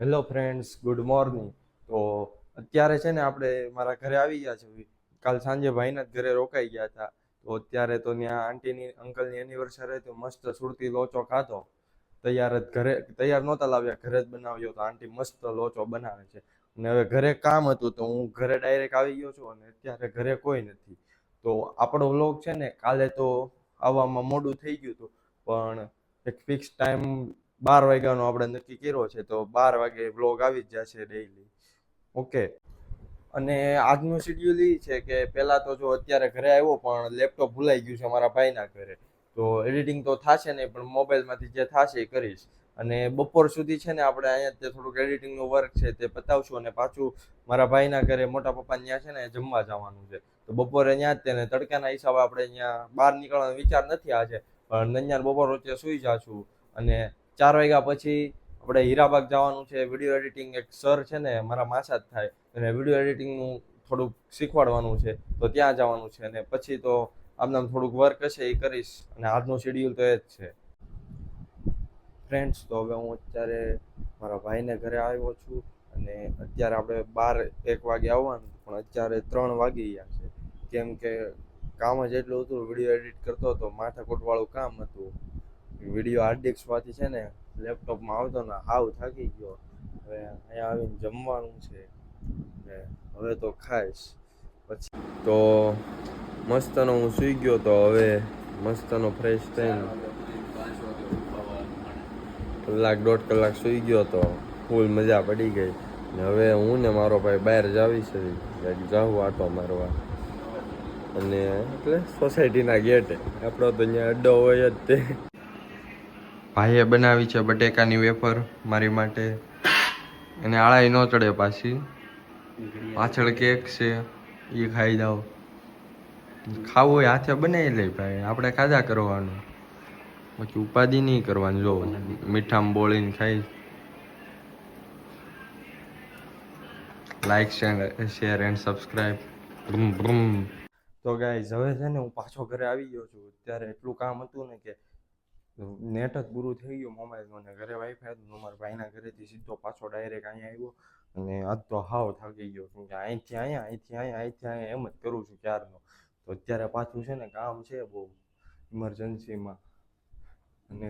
Hello friends, good morning. તો અત્યારે છે ને આપણે મારા ઘરે આવી ગયા છે. કાલ સાંજે ભાઈના જ ઘરે રોકાઈ ગયા હતા. તો અત્યારે તો ત્યાં આંટીની, અંકલની એનિવર્સરી તો મસ્ત સુરતી લોચો ખાધો. તૈયાર જ ઘરે, તૈયાર નહોતા લાવ્યા, ઘરે જ બનાવ્યો તો આંટી મસ્ત લોચો બનાવે છે. અને હવે ઘરે કામ હતું તો હું ઘરે ડાયરેક્ટ આવી ગયો છું અને અત્યારે ઘરે કોઈ નથી. તો આપણો વ્લોગ છે ને કાલે તો આવવામાં મોડું થઈ ગયું હતું. પણ એક ફિક્સ ટાઈમ બાર વાગ્યાનો આપણે નક્કી કર્યો છે, તો બાર વાગે વ્લોગ આવી જ જશે ડેઈલી ઓકે અને આજનું શેડ્યુલ એ છે કે પહેલાં તો જો અત્યારે ઘરે આવ્યો, પણ લેપટોપ ભૂલાઈ ગયું છે મારા ભાઈના ઘરે. તો એડિટિંગ તો થશે નહીં, પણ મોબાઈલમાંથી જે થશે એ કરીશ. અને બપોર સુધી છે ને આપણે અહીંયા તે થોડુંક એડિટિંગનું વર્ક છે તે પતાવશું અને પાછું મારા ભાઈના ઘરે મોટા પપ્પા ત્યાં છે ને જમવા જવાનું છે. તો બપોરે ત્યાં જ તેને તડકાના હિસાબે આપણે અહીંયા બહાર નીકળવાનો વિચાર નથી આજે પણ નંજાર બપોર વચ્ચે સૂઈ જાશું. અને ચાર વાગ્યા પછી આપણે હીરાબાગ જવાનું છે. વીડિયો એડિટિંગ એક સર છે ને મારા માસા જ થાય. અને વીડિયો એડિટિંગનું થોડુંક શીખવાડવાનું છે. તો ત્યાં જવાનું છે અને પછી તો આમનામ થોડુંક વર્ક હશે એ કરીશ. અને આજનું શેડ્યુલ તો એ જ છે. ફ્રેન્ડ્સ તો હવે હું અત્યારે મારા ભાઈને ઘરે આવ્યો છું. અને અત્યારે આપણે બાર એક વાગે આવવાનું. પણ અત્યારે ત્રણ વાગી ગયા છે. કેમ કે કામ જ એટલું હતું વીડિયો એડિટ કરતો હતો. માથાકૂટવાળું કામ હતું. વીડિયો હાર્ડ ડિસ્કમાંથી છે ને લેપટોપમાં આવતો ને હાવ થાકી ગયો. હવે અહીંયા આવીને જમવાનું છે. હવે તો ખાઈશ. પછી તો મસ્તનો હું સૂઈ ગયો તો હવે મસ્તનો ફ્રેશ થઈને કલાક દોઢ કલાક સૂઈ ગયો તો ફૂલ મજા પડી ગઈ. ને હવે હું ને મારો ભાઈ બહાર જાવી છે. જાઉં આટો મારવા. અને એટલે સોસાયટીના ગેટે આપણો તો અહીંયા અડ્ડો હોય જ તે. ભાઈએ બનાવી છે બટેકાની વેફર મારી માટે. એને આળાઈ ન ચડે પાછી. પાછળ કેક છે, એ ખાઈ જાઓ. ખાવું હોય હાથે બનાવી લે ભાઈ, આપણે ખાધા કરવાનું. પછી ઉપાધિ નહીં કરવાની, જો, મીઠામાં બોળીને ખાઈ. લાઈક શેર એન્ડ સબસ્ક્રાઈબ તો ગાઈઝ હવે છે ને હું પાછો ઘરે આવી ગયો છું. ત્યારે એટલું કામ હતું ને કે નેટ જ પૂરું થઈ ગયું મોબાઈલનું ને ઘરે વાઈફાઈ હતું મારા ભાઈના ઘરેથી સીધો પાછો ડાયરેક્ટ અહીંયા આવ્યો અને આજ તો હાવ થાકી ગયો કેમ કે અહીંથી અહીંયા અહીંથી અહીંયા અહીંથી અહીંયા એમ જ કરું છું ક્યારનો. તો અત્યારે પાછું છે ને કામ છે બહુ ઇમરજન્સીમાં અને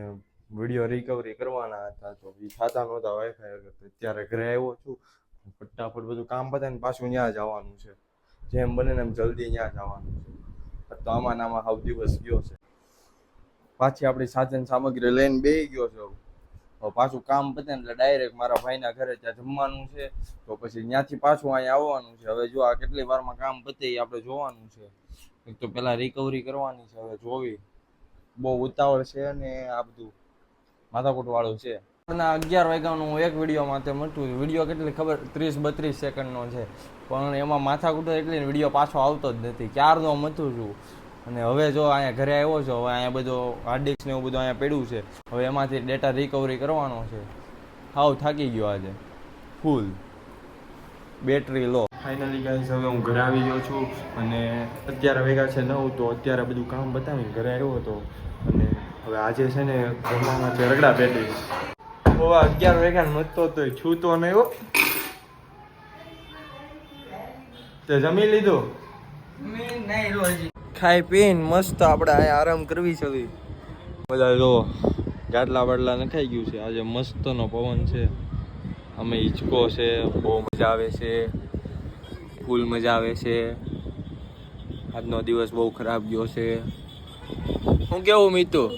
વીડિયો રિકવરી કરવાના હતા તો એ થતા નહોતા વાઈફાઈ વગર. તો અત્યારે ઘરે આવ્યો છું. ફટાફટ બધું કામ પતાવીને પાછું ત્યાં જવાનું છે. જેમ બને ને એમ જલ્દી ત્યાં જવાનું છે. તો આમાં ને આમાં હાવ દિવસ ગયો છે. પાછી આપણી સાધન સામગ્રી લઈને બેસી ગયો છે. પાછું કામ પતે એટલે ડાયરેક્ટ મારા ભાઈના ઘરે ત્યાં જમવાનું છે. તો પછી ત્યાંથી પાછું અહીંયા આવવાનું છે. હવે જો આ કેટલી વારમાં કામ પતે એ આપણે જોવાનું છે. એક તો પહેલાં રિકવરી કરવાની છે, હવે જોવી. બહુ ઉતાવળ છે અને આ બધું માથાકૂટવાળું છે. ના અગિયાર વાગ્યાનું હું એક વીડિયો માટે મટું વીડિયો કેટલી ખબર? ત્રીસ બત્રીસ સેકન્ડનો છે. પણ એમાં માથાકૂટ એટલી વીડિયો પાછો આવતો જ નથી. ક્યારનો મથું છું? અને હવે જો અહીંયા ઘરે આવ્યો છો હવે અહીંયા બધો હાર્ડ ડિસ્ક ને એવું બધું અહીંયા પડ્યું છે હવે એમાંથી ડેટા રિકવરી કરવાનો છે. હાવ થાકી ગયો આજે. ફૂલ બેટરી લો ફાઇનલી ગાઈઝ હવે હું ઘરે આવી ગયો છું અને અત્યારે વેગા છે નવ તો અત્યારે બધું કામ બતાવીને ઘરે આવ્યો હતો. અને હવે આજે છે ને જમવામાં છે રગડા પેટીસ ઓવા અગિયાર વેગા મતતો તો છૂતો નહીં હો. તે જમી લીધું? ખાઈ પીને મસ્ત આપણે અહીંયા આરામ કરવી છે બધા. જો ગાટલા બાટલા નખાઈ ગયું છે. આજે મસ્તનો પવન છે. અમે હિંચકો છે, બહુ મજા આવે છે. ફૂલ મજા આવે છે. આજનો દિવસ બહુ ખરાબ ગયો છે. હું કેવું મીતુ?